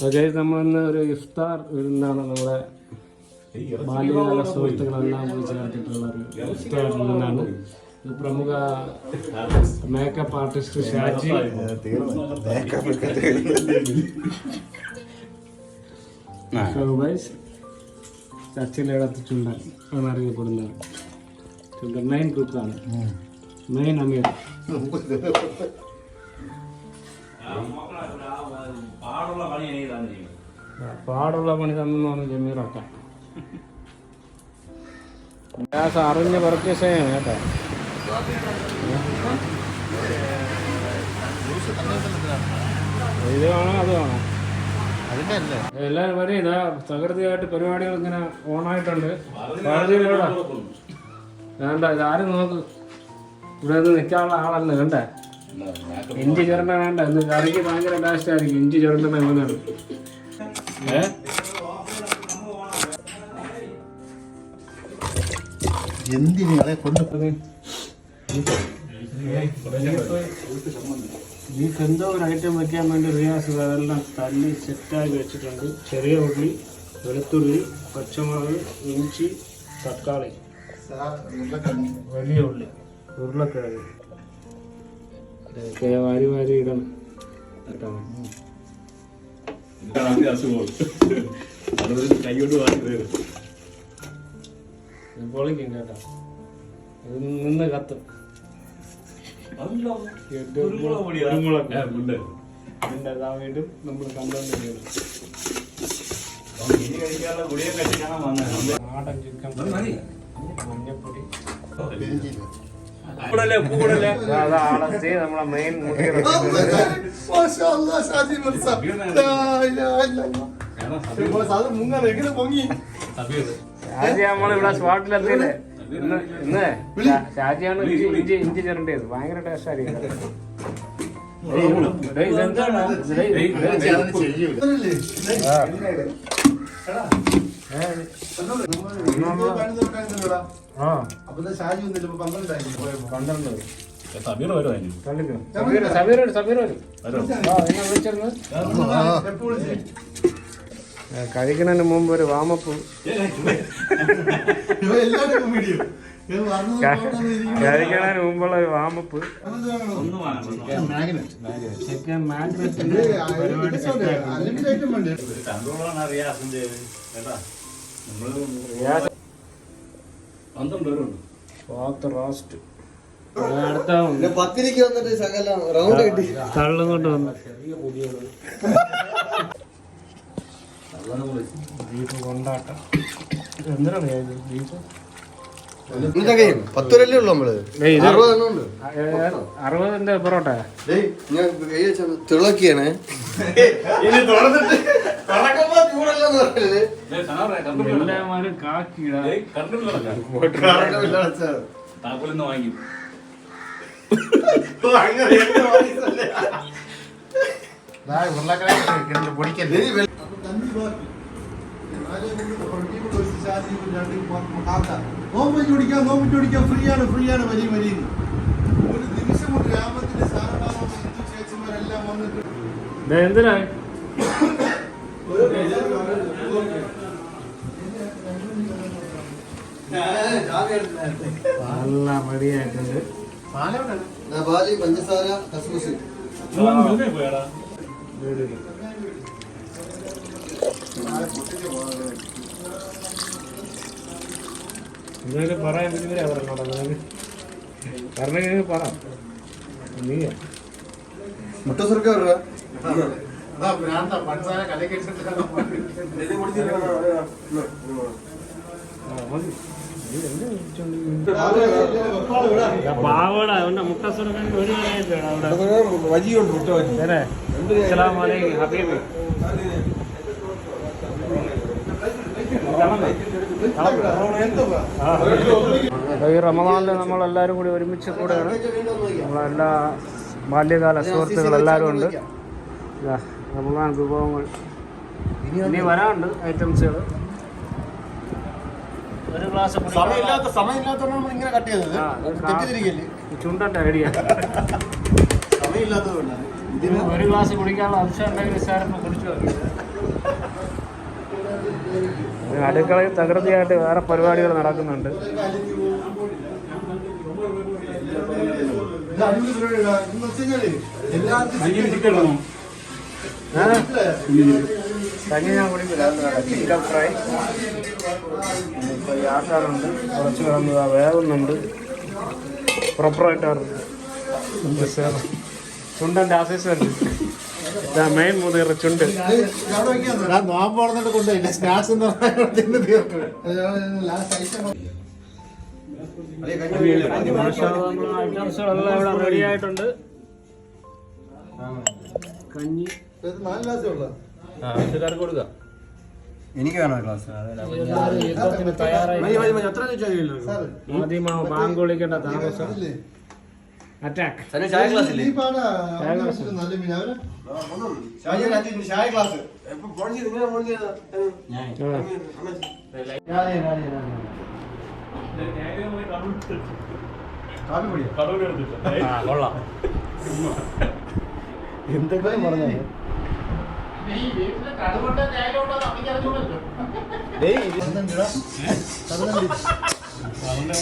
Okay നമ്മളിന്ന് ഒരു ഇഫ്താർ വിരുന്നാണ് നമ്മുടെ ബാല്യകാല സുഹൃത്തുക്കളെല്ലാം കൂടി ചേർത്തിട്ടുള്ള ഒരു ഇഫ്താർ വിരുന്നാണ് ഇത് പ്രമുഖ മേക്കപ്പ് ആർട്ടിസ്റ്റ് ഷാജി ഷൗബൈസ് ചർച്ചിലിടത്ത് ചുണ്ടൻ എന്നറിയപ്പെടുന്നതാണ് ചുണ്ടൻ മെയിൻ കുത്താണ് മെയിൻ അമീർ പാടുള്ള പണി എനിക്ക് പറഞ്ഞ പാടുള്ള പണി തന്നെന്ന് ജമീറൊക്കെ ഗ്യാസ് അറിഞ്ഞ് പർച്ചേസ് ചെയ്യണം കേട്ടോ. ഇത് വേണം അത് വേണം. എല്ലാരും വരും ഇതാ തകൃതിയായിട്ട് പരിപാടികൾ ഇങ്ങനെ ഓണായിട്ടുണ്ട് പാർട്ടിയിലൂടെ വേണ്ട ഇതാരും നോക്ക്. ഇവിടെ നിന്ന് നിൽക്കാനുള്ള ആളല്ല വേണ്ടേ? ഇഞ്ചി ചുരണ്ട വേണ്ട ഇന്ന് കറിക്ക് ഭയങ്കര ടേസ്റ്റ് ആയിരിക്കും. ഇഞ്ചി ചിരണ്ടണ എങ്ങനെയാണ് എന്തിനെ കൊണ്ടുപോയി ബീഫ് എന്തോ ഒരു ഐറ്റം വെക്കാൻ വേണ്ടി റിയാസ് അതെല്ലാം തല്ലി സെറ്റാക്കി വെച്ചിട്ടുണ്ട്. ചെറിയ ഉള്ളി വെളുത്തുള്ളി പച്ചമുളക് ഇഞ്ചി തക്കാളി. വലിയ ഉള്ളി ഉരുളക്കിഴങ്ങ്. വാരി വാരി ഇടണം. കേട്ടോ? ഇത് പൊളിക്കും കേട്ടോ. ഇത് നിന്ന് കത്തും. ഇത് കുരുമുളക് ഇതിന്റെ ഇതാ വീണ്ടും നമ്മൾ കണ്ടുകൊണ്ടിരിക്കണം നാടൻ ചിക്കൻ മഞ്ഞപ്പൊടി. ഷാജി നമ്മളിവിടെ സ്പോട്ടിലെത്തിയില്ലേ ഇന്ന് ഇന്ന് ഷാജിയാണ് ഇഞ്ചി ഇഞ്ചി ചിരണ്ടിയത് ഭയങ്കര ടേസ്റ്റ് ആയിരിക്കും ഇതെന്താണ്? പന്ത്രണ്ട് വരുമായിരുന്നു കണ്ടിക്കോ സബീർ സബീർ സബീർ വരും ആ എന്നെ വിളിച്ചിരുന്നു എപ്പോൾ കഴിക്കുന്നതിന് മുമ്പ് ഒരു വാമപ്പ്. എല്ലാവർക്കും വീഡിയോ. കഴിക്കുന്നതിന് മുമ്പുള്ള ഒരു വാമപ്പ്. ചിക്കൻ പരിപാടി പന്ത്രണ്ട് പേരുണ്ട്. പോത്ത് റോസ്റ്റ് പത്തിരിക്ക് വന്നിട്ട് ശകലം റൗണ്ട് കിട്ടി. തള്ളും കൊണ്ട് വന്നു. ബീഫ് കൊണ്ടാട്ടം. എന്തിനാണ് ഇത് ബീഫ്? ഇതൊക്കെ പത്ത് വരല്ലേ ഉള്ളു നമ്മൾ. അറുപതിന്റെ പൊറോട്ട? ഞാൻ കൈ വെച്ച തിളക്കിയാണ്. എല്ലാവരും കാക്കിടാ. താക്കോലിന്ന് വാങ്ങി ഓ, അങ്ങനെ എന്റെ വായിസല്ലേ. ഇനി വെ- നോമ്പ് ചോദിക്കാം നോമ്പ് ചോദിക്കാം ഫ്രീ ആണ് ഫ്രീ ആണ് വലിയ വലിയ ഒരു നിമിഷം കൊണ്ട് ഗ്രാമത്തിന്റെ സാരഭാവം ചേച്ചിമാരെല്ലാം വന്നിട്ട് എന്തിനാ? നല്ല മടിയായിട്ടുണ്ട് പാൽ പഞ്ചസാര കസ്മസ്. എന്തായാലും പറയാൻ പറ്റുന്നില്ല പറഞ്ഞോടാ നിനക്ക് പറഞ്ഞെങ്കിൽ പറ. നീ മുട്ട സുർക്ക വരാ പാവട അവന്റെ മുട്ട സുരക്കാൻ ഒരു കളയായിട്ടാണ് അവിടെ. വജിയുണ്ട് മുട്ട വജി. വേറെ അസ്സലാമു അലൈക്കും ഹബീബ്. ഈ റമദാനിൽ നമ്മളെല്ലാവരും കൂടി ഒരുമിച്ച് കൂടെയാണ്. നമ്മളെല്ലാ ബാല്യകാല സുഹൃത്തുക്കൾ എല്ലാവരും ഉണ്ട് ഇതാ, റമദാൻ വിഭവങ്ങൾ ഇനി വരാനുണ്ട് ഐറ്റംസുകൾ ഒരു ഗ്ലാസ് സമയമില്ലാത്ത സമയമില്ലാത്തതുകൊണ്ട് നമ്മൾ ഇങ്ങനെ കട്ട് ചെയ്തത്. തെറ്റിദ്ധരിക്കല്ലേ ചുണ്ടന്റെ ഐഡിയ. സമയമില്ലാത്തതുകൊണ്ടാണ്. ഒരു ഗ്ലാസ് കുടിക്കാനുള്ള അംശം ഉണ്ടെങ്കിൽ കുടിച്ചു അടുക്കളയിൽ തകൃതിയായിട്ട് വേറെ പരിപാടികൾ നടക്കുന്നുണ്ട്. എല്ലാവർക്കും കഞ്ഞി ഞാൻ കുടിക്കില്ല ചിക്കൻ ഫ്രൈ ഇപ്പോൾ യാക്കാറുണ്ട് കുറച്ച് കിടന്ന് ദാ വേവുന്നുണ്ട് പ്രോപ്പറായിട്ടാറുണ്ട് ചുണ്ടന്റെ അസിസ്റ്റന്റ് മെയിൻ മുതിർ ചുണ്ട് ഞാൻ നോമ്പ് വളർന്നിട്ട് കൊണ്ടുപോയില്ല സ്നാക്സ് എന്ന് പറഞ്ഞാൽ തിന്ന് തീർക്കും ഐറ്റംസുകളെല്ലാം ഇവിടെ റെഡി ആയിട്ടുണ്ട് കഞ്ഞി ആവശ്യക്കാർക്ക് കൊടുക്കാം. എനിക്ക് വേണോ ക്ലാസ് എല്ലാവരും യുദ്ധത്തിന് തയ്യാറായി. സാർ ആദ്യം ആ ബാങ്ക് വിളിക്കേണ്ട താമസം? അറ്റാക്ക് ചായ ക്ലാസ് ചായ ക്ലാസ് എന്തൊക്കെ പറഞ്ഞു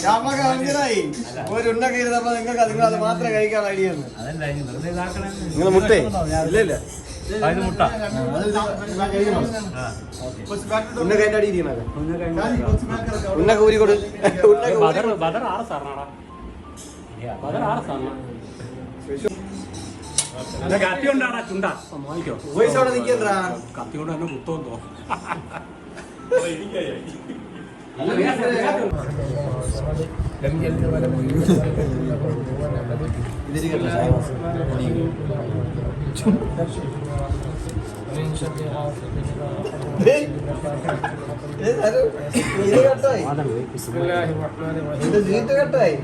നമുക്ക് അഞ്ചരായി ഒരു ഉണ്ടൊക്കെ ഇരുന്നപ്പോ നിങ്ങൾക്ക് നിങ്ങൾ അത് മാത്രമേ കഴിക്കാൻ ഐഡിയ നിങ്ങൾ മുട്ടേ? ഇല്ല ഇല്ല. മുട്ട. ഉന്ന കൈന്റെ ഇരിക്കണത് ഉന്ന കൂരി കൊടു. ഉന്ന ബദർ ബദർ ആറ് സാറിനാടാ ബദർ ആറ് സാറിനാ അല്ല കത്തി കൊണ്ടാടാ ചുണ്ടാ. വാങ്ങിക്കോ വോയിസ് അവിടെ നിൽക്കണ്ടാ? കത്തി കൊണ്ട് തന്നെ കുത്തോന്ന് ഇത് കട്ടായി.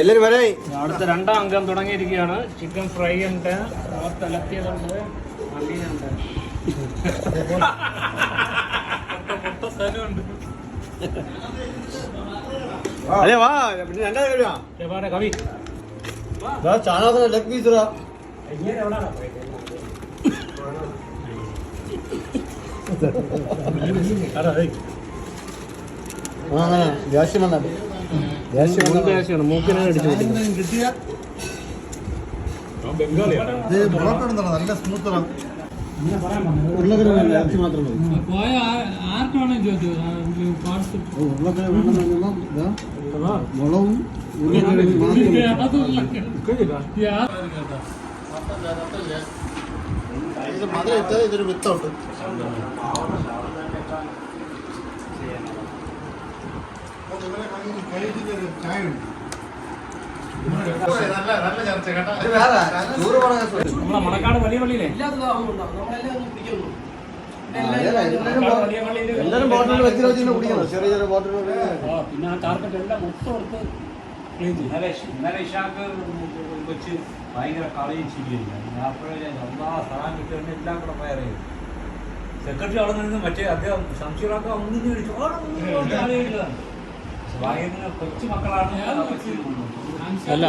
എല്ലാരും വരെ. അടുത്ത രണ്ടാം അംഗം തുടങ്ങിയിരിക്കുകയാണ്. ചിക്കൻ ഫ്രൈ ഉണ്ട്. തലത്തിയതുണ്ട് മല്ലിയുണ്ട് അതെ വാ. പിന്നെ രണ്ടാം കവി. ചാണകത്തിന് ലെഗ് പീസ് ദേഷ്യം വന്നാ കിട്ടിയ നല്ല സ്മൂത്താണ് പോയ ആർക്ക് വേണം ചോദിച്ചു പാർട്സ് മുളവും മധുരം ഇട്ടത് ഇതൊരു വിത്തുണ്ട് ചായ ഉണ്ട് നല്ല നല്ല ചർച്ച കേട്ടോ നമ്മളെ മണക്കാട് വലിയ പള്ളിയിലെ? എല്ലാരും ബോട്ടിൽ വെച്ച് വെച്ച് കുടിക്കണം. ചെറിയ ചെറിയ ബോട്ടിൽ പിന്നെ ആ കാർപ്പറ്റ് എല്ലാം മൊത്തം എടുത്ത് ക്ലീൻ ചെയ്യും. ഇന്നലെ ഇഷാക്ക് വെച്ച് ഭയങ്കര കളിയും ചിരിയില്ല അപ്പോഴേ എല്ലാ സ്ഥലം കിട്ടുന്ന എല്ലാം കൂടെ ഫയർ ചെയ്തു. സെക്രട്ടറി അവിടെ നിന്ന് മറ്റേ അദ്ദേഹം സംശയമാക്കാൻ ഒന്നും ചോദിച്ചു കൊച്ചു അല്ല.